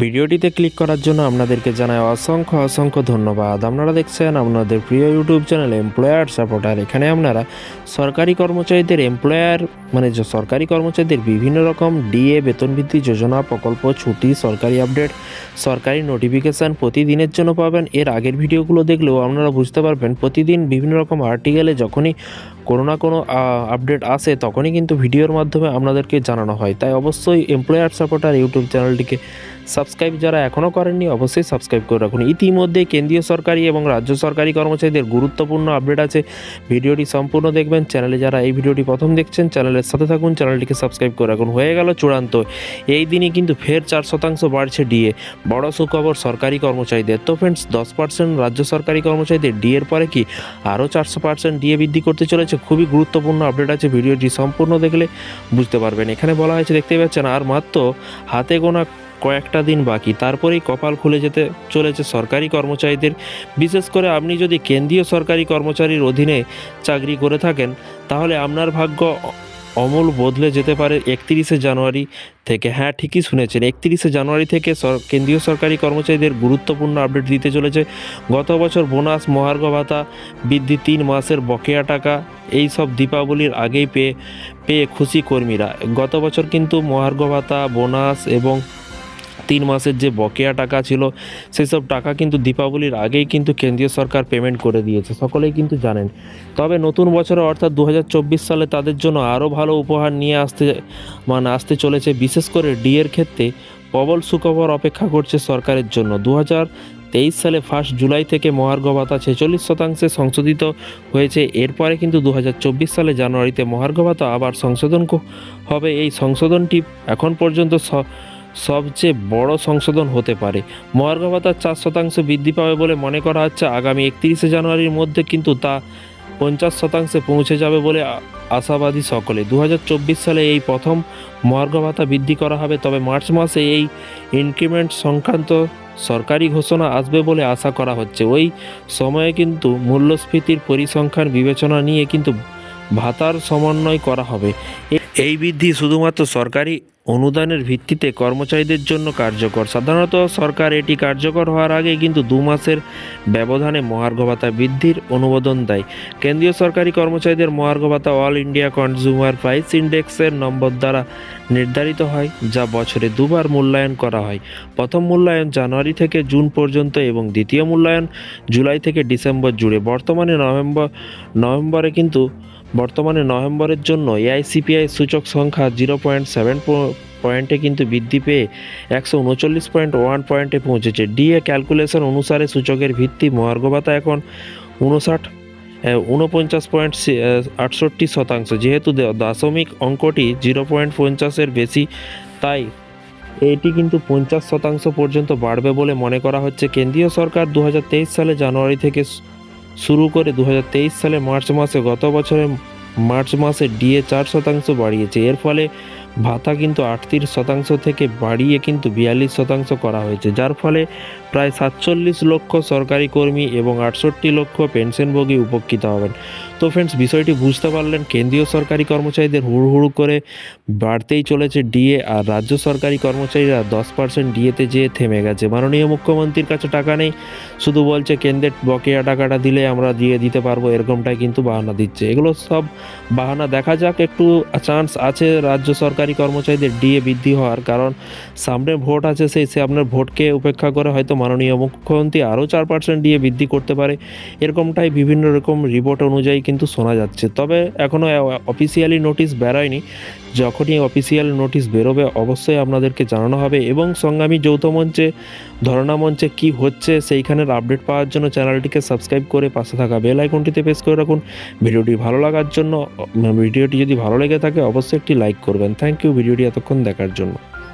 ভিডিওটিতে ক্লিক করার জন্য আপনাদেরকে জানাই অসংখ্য অসংখ্য ধন্যবাদ। আপনারা দেখছেন আপনাদের প্রিয় ইউটিউব চ্যানেল এমপ্লয়ার সাপোর্টার। এখানে আপনারা সরকারি কর্মচারীদের এমপ্লয়ার মানে সরকারি কর্মচারীদের বিভিন্ন রকম ডিএ বেতন বৃদ্ধি যোজনা, প্রকল্প, ছুটি, সরকারি আপডেট, সরকারি নোটিফিকেশান প্রতিদিনের জন্য পাবেন। এর আগের ভিডিওগুলো দেখলেও আপনারা বুঝতে পারবেন, প্রতিদিন বিভিন্ন রকম আর্টিকেলে যখনই কোনো না কোনো আপডেট আসে, তখনই কিন্তু ভিডিওর মাধ্যমে আপনাদেরকে জানানো হয়। তাই অবশ্যই এমপ্লয়ার সাপোর্টার ইউটিউব চ্যানেলটিকে সাবস্ক্রাইব যারা এখনও করেননি, অবশ্যই সাবস্ক্রাইব করে রাখুন। ইতিমধ্যে কেন্দ্রীয় সরকারি এবং রাজ্য সরকারি কর্মচারীদের গুরুত্বপূর্ণ আপডেট আছে। ভিডিওটি সম্পূর্ণ দেখবেন। চ্যানেলে যারা এই ভিডিওটি প্রথম দেখছেন চ্যানেলের সাথে থাকুন চ্যানেলটিকে সাবস্ক্রাইব করে রাখুন। হয়ে গেল চূড়ান্ত। এই দিনই কিন্তু ফের চার শতাংশ বাড়ছে ডিএ বড় সুখবর সরকারি কর্মচারীদের। তো ফ্রেন্ডস দশ পার্সেন্ট রাজ্য সরকারি কর্মচারীদের ডিএর পরে কি আরও চারশো পার্সেন্ট ডিএ বৃদ্ধি করতে চলেছে? খুবই গুরুত্বপূর্ণ আপডেট আছে, ভিডিওটি সম্পূর্ণ দেখলে বুঝতে পারবেন। এখানে বলা হয়েছে দেখতে পাচ্ছেন, আর মাত্র হাতে গোনা কয়েকটা দিন বাকি। তারপরেই কপাল খুলে যেতে চলেছে সরকারি কর্মচারীদের। বিশেষ করে আপনি যদি কেন্দ্রীয় সরকারি কর্মচারীর অধীনে চাকরি করে থাকেন, তাহলে আপনার ভাগ্য অমূল বদলে যেতে পারে একত্রিশে জানুয়ারি থেকে। হ্যাঁ ঠিকই শুনেছেন, একত্রিশে জানুয়ারি থেকে কেন্দ্রীয় সরকারি কর্মচারীদের গুরুত্বপূর্ণ আপডেট দিতে চলেছে। গত বছর বোনাস, মহার্ঘ ভাতা, বৃদ্ধি তিন মাসের বকেয়া টাকা, এই সব দীপাবলির আগেই পেয়ে পেয়ে খুশি কর্মীরা। গত বছর কিন্তু মহার্ঘ ভাতা, বোনাস এবং তিন মাসের যে বকেয়া টাকা ছিল, সেসব টাকা কিন্তু দীপাবলির আগেই কিন্তু কেন্দ্রীয় সরকার পেমেন্ট করে দিয়েছে। সকলেই কিন্তু জানেন। তবে নতুন বছরে অর্থাৎ দু হাজার চব্বিশ সালে তাদের জন্য আরও ভালো উপহার নিয়ে আসতে মানে আসতে চলেছে, বিশেষ করে ডিএর ক্ষেত্রে প্রবল সুখবর অপেক্ষা করছে সরকারের জন্য। দু তেইশ সালে ফার্স্ট জুলাই থেকে মহার্ঘ ভাতা ছেচল্লিশ শতাংশে সংশোধিত হয়েছে। এরপরে কিন্তু দু হাজার চব্বিশ সালে জানুয়ারিতে মহার্ঘ ভাতা আবার সংশোধন হবে। এই সংশোধনটি এখন পর্যন্ত সবচেয়ে বড় সংশোধন হতে পারে। মহার্ঘ ভাতা চার শতাংশ বৃদ্ধি পাবে বলে মনে করা হচ্ছে। আগামী একত্রিশে জানুয়ারির মধ্যে কিন্তু তা পঞ্চাশ শতাংশে পৌঁছে যাবে বলে আশাবাদী সকলে। দু হাজার চব্বিশ সালে এই প্রথম মহার্ঘ ভাতা বৃদ্ধি করা হবে। তবে মার্চ মাসে এই ইনক্রিমেন্ট সংক্রান্ত সরকারি ঘোষণা আসবে বলে আশা করা হচ্ছে। ওই সময়ে কিন্তু মূল্যস্ফীতির পরিসংখ্যান বিবেচনা নিয়ে কিন্তু ভাতার সমন্বয় করা হবে। এই বৃদ্ধি শুধুমাত্র সরকারি অনুদানের ভিত্তিতে কর্মচারীদের জন্য কার্যকর। সাধারণত সরকার এটি কার্যকর হওয়ার আগে কিন্তু দু মাসের ব্যবধানে মহার্ঘ ভাতা বৃদ্ধির অনুমোদন দেয়। কেন্দ্রীয় সরকারি কর্মচারীদের মহার্ঘ ভাতা অল ইন্ডিয়া কনজিউমার প্রাইস ইন্ডেক্সের নম্বর দ্বারা নির্ধারিত হয়, যা বছরে দুবার মূল্যায়ন করা হয়। প্রথম মূল্যায়ন জানুয়ারি থেকে জুন পর্যন্ত এবং দ্বিতীয় মূল্যায়ন জুলাই থেকে ডিসেম্বর জুড়ে। বর্তমানে নভেম্বর, নভেম্বরে কিন্তু বর্তমানে নভেম্বরের জন্য এআইসিপিআই সূচক সংখ্যা জিরো পয়েন্ট সেভেন পয়েন্টে কিন্তু বৃদ্ধি পেয়ে একশো উনচল্লিশ পয়েন্ট ওয়ান পয়েন্টে পৌঁছেছে। ডিএ ক্যালকুলেশন অনুসারে সূচকের ভিত্তি মহার্ঘ ভাতা এখন উনষাট উনপঞ্চাশ পয়েন্ট আটষট্টি শতাংশ। যেহেতু দশমিক অঙ্কটি জিরো পয়েন্ট পঞ্চাশের বেশি, তাই এটি কিন্তু পঞ্চাশ শতাংশ পর্যন্ত বাড়বে বলে মনে করা হচ্ছে। কেন্দ্রীয় সরকার দু হাজার তেইশ সালে জানুয়ারি থেকে শুরু করে দু হাজার তেইশ সালে মার্চ মাসে গত বছরে মার্চ মাসে ডিএ চার শতাংশ বাড়িয়েছে। এর ফলে ভাতা কিন্তু আটত্রিশ শতাংশ থেকে বাড়িয়ে কিন্তু বিয়াল্লিশ শতাংশ করা হয়েছে, যার ফলে প্রায় সাতচল্লিশ লক্ষ সরকারি কর্মী এবং আটষট্টি লক্ষ পেনশনভোগী উপকৃত হবেন। তো ফ্রেন্ডস বিষয়টি বুঝতে পারলেন, কেন্দ্রীয় সরকারি কর্মচারীদের হুড় হুড় করে বাড়তেই চলেছে ডিএ, আর রাজ্য সরকারি কর্মচারীরা দশ পার্সেন্ট ডিএতে যেয়ে থেমে গেছে। মাননীয় মুখ্যমন্ত্রীর কাছে টাকা নেই, শুধু বলছে কেন্দ্রের বকেয়া টাকাটা দিলে আমরা দিয়ে দিতে পারব, এরকমটাই কিন্তু বাহানা দিচ্ছে। এগুলো সব বাহানা দেখা যাক, একটু চান্স আছে রাজ্য সরকারি কর্মচারীদের ডিএ বৃদ্ধি হওয়ার। কারণ সামনে ভোট আছে সেই সে আপনার ভোটকে উপেক্ষা করে হয়তো মাননীয় মুখ্যমন্ত্রী আরও চার পার্সেন্ট ডিএ বৃদ্ধি করতে পারে। এরকমটাই বিভিন্ন রকম রিপোর্ট অনুযায়ী কিন্তু শোনা যাচ্ছে। তবে এখনও অফিসিয়ালি নোটিশ বেরোয়নি। যখনই অফিসিয়াল নোটিশ বেরোবে, অবশ্যই আপনাদেরকে জানানো হবে এবং সংগ্রামী যৌথ মঞ্চে ধরনা মঞ্চে কি হচ্ছে সেইখানের আপডেট পাওয়ার জন্য চ্যানেলটিকে সাবস্ক্রাইব করে পাশে থাকা বেল আইকনটিতে প্রেস করে রাখুন। ভিডিওটি ভালো লাগার জন্য, ভিডিওটি যদি ভালো লেগে থাকে, অবশ্যই একটি লাইক করবেন। থ্যাংক ইউ ভিডিওটি এতক্ষণ দেখার জন্য।